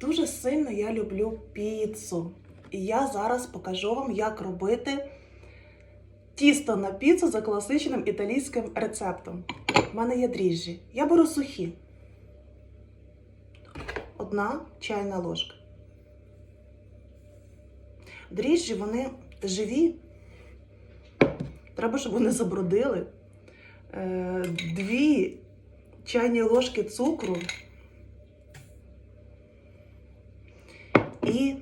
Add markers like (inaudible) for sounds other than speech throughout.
Дуже сильно я люблю піцу. І я зараз покажу вам, як робити тісто на піцу за класичним італійським рецептом. У мене є дріжджі. Я беру сухі. Одна чайна ложка. Дріжджі вони живі. Треба, щоб вони забродили. Е, Дві чайні ложки цукру. І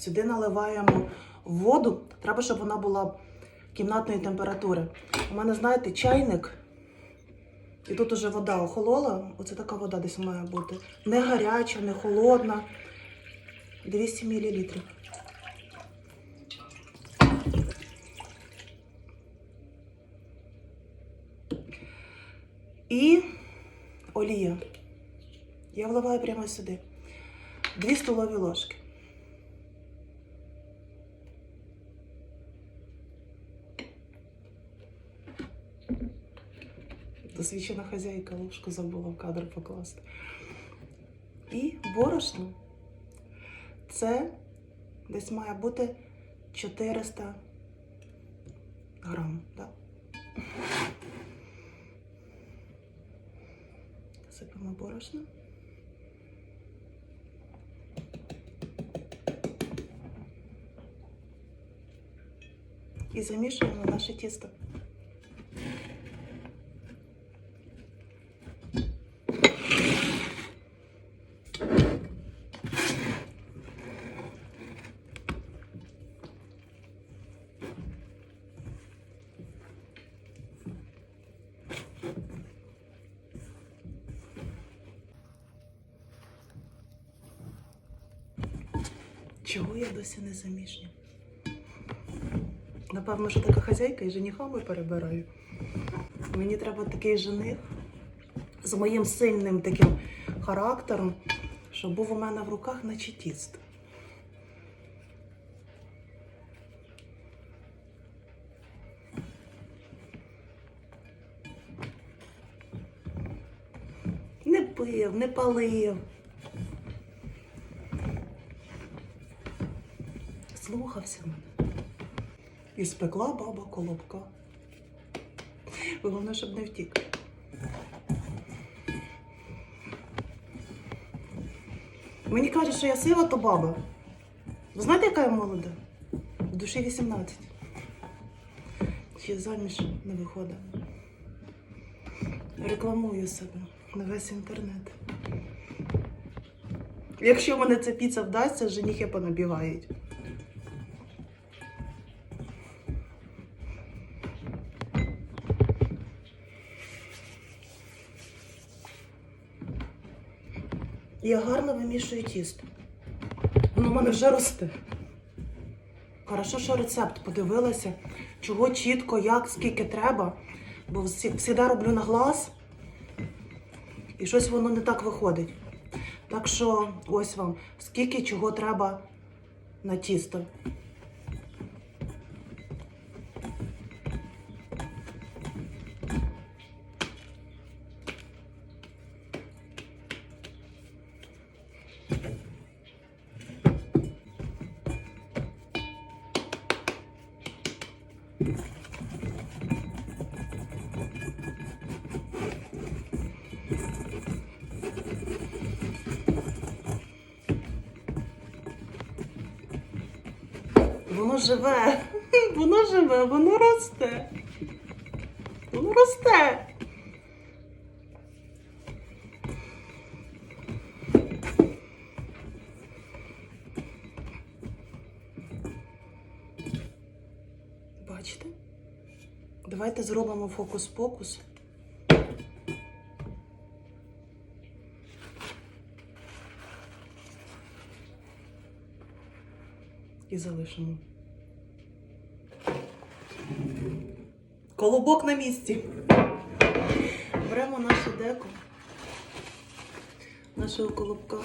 сюди наливаємо воду. Треба, щоб вона була кімнатної температури. У мене, знаєте, чайник. І тут уже вода охолола. Оце така вода десь має бути. Не гаряча, не холодна. 200 мл. І олія. Я вливаю прямо сюди. Дві столові ложки. Досвідчена хазяйка ложку забула в кадр покласти. І борошно. Це десь має бути 400 грам. Да? Сипемо борошно. І замішуємо наше тісто. Чого я досі не заміжня? Напевно, що така хазяйка і женихами перебираю. Мені треба такий жених з моїм сильним таким характером, щоб був у мене в руках наче тісто. Не пив, не палив. Слухався мене. І спекла баба колобка. Головне, щоб не втік. Мені кажуть, що я сива, то баба. Ви знаєте, яка я молода? В душі 18. Ще заміж не виходить. Рекламую себе на весь інтернет. Якщо мене ця піца вдасться, женіхи понабігають. Я гарно вимішую тісто. Воно в мене вже росте. Хорошо, що рецепт подивилася, чого чітко, як, скільки треба. Бо завжди роблю на глаз, і щось воно не так виходить. Так що ось вам, скільки чого треба на тісто. Воно живе, (laughs) воно живе, воно росте. Воно росте. Бачите? Давайте зробимо фокус-покус. І залишимо. Колобок на місці. Беремо нашу деку, нашого колобка.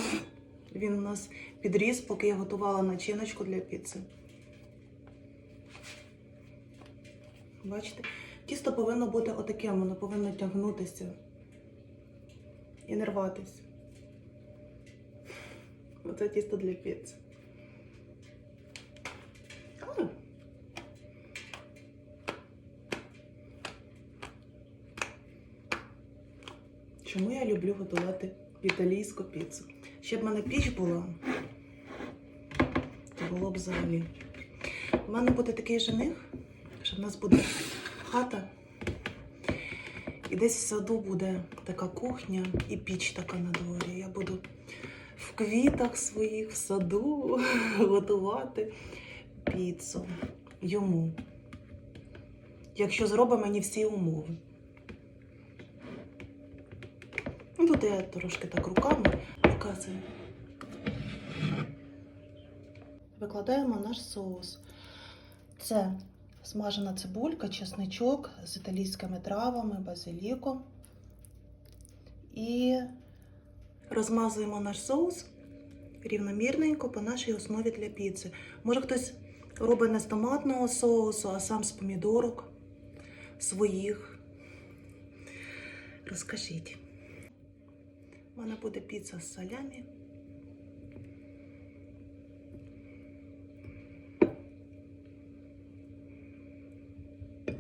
Він у нас підріс, поки я готувала начиночку для піци. Бачите? Тісто повинно бути отаким, воно повинно тягнутися і не рватися. Оце тісто для піци. Чому я люблю готувати італійську піцу? Щоб в мене піч була, то було б взагалі. У мене буде такий жених, що в нас буде хата. І десь в саду буде така кухня і піч така на дворі. Я буду в квітах своїх в саду (laughs) готувати піцу йому. Якщо зробить мені всі умови. Ну, я трошки так руками показую. Викладаємо наш соус. Це смажена цибулька, чесничок з італійськими травами, базиліком. І розмазуємо наш соус рівномірненько по нашій основі для піци. Може хтось робить не з томатного соусу, а сам з помідорок своїх. Розкажіть. У мене буде піца з салямі.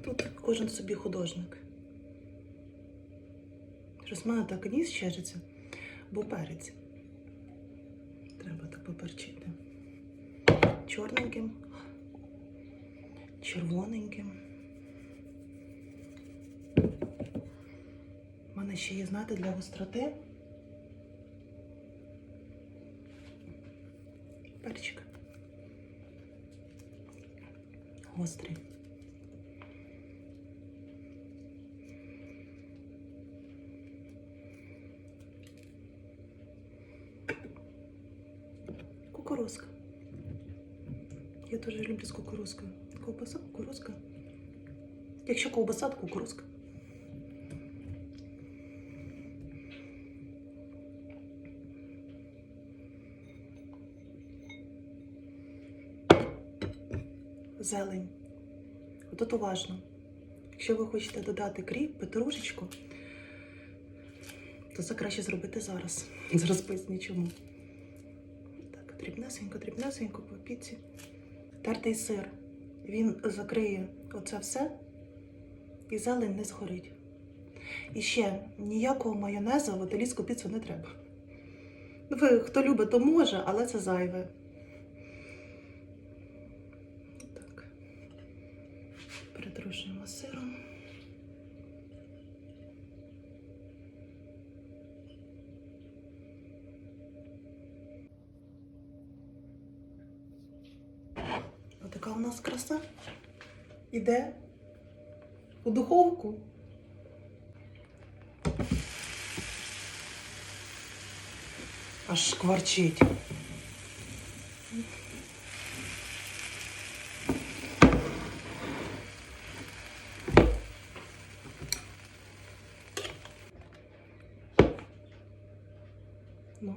Тут кожен собі художник. Щось мене так ніс чешеться, бо перець. Треба так поперчити. Чорненьким, червоненьким. У мене ще є, знаєте, для гостроти. Перчик. Гострий. Кукурузка. Я дуже люблю з кукурузкою. Ковбаса, кукурузка. Якщо ковбаса, то кукурузка. Зелень. Отут уважно. Якщо ви хочете додати кріп, петрушечку, то це краще зробити зараз. Зараз поясню чому. Так, дрібнесенько, дрібнесенько по піці. Тертий сир. Він закриє оце все і зелень не згорить. І ще ніякого майонезу в італійську піцу не треба. Ви, хто любить, то може, але це зайве. Перетрушуємо сиром. Отака у нас краса. Іде у духовку. Аж шкварчить. Ну,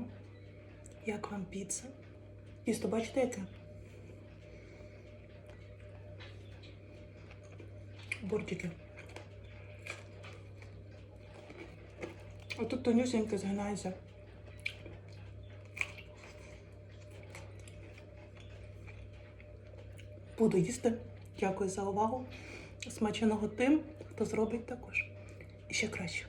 як вам піца? Тісто бачите яке? Бортики. А тут тонюсеньке згинається. Буду їсти. Дякую за увагу. Смаченого тим, хто зробить також. І ще краще.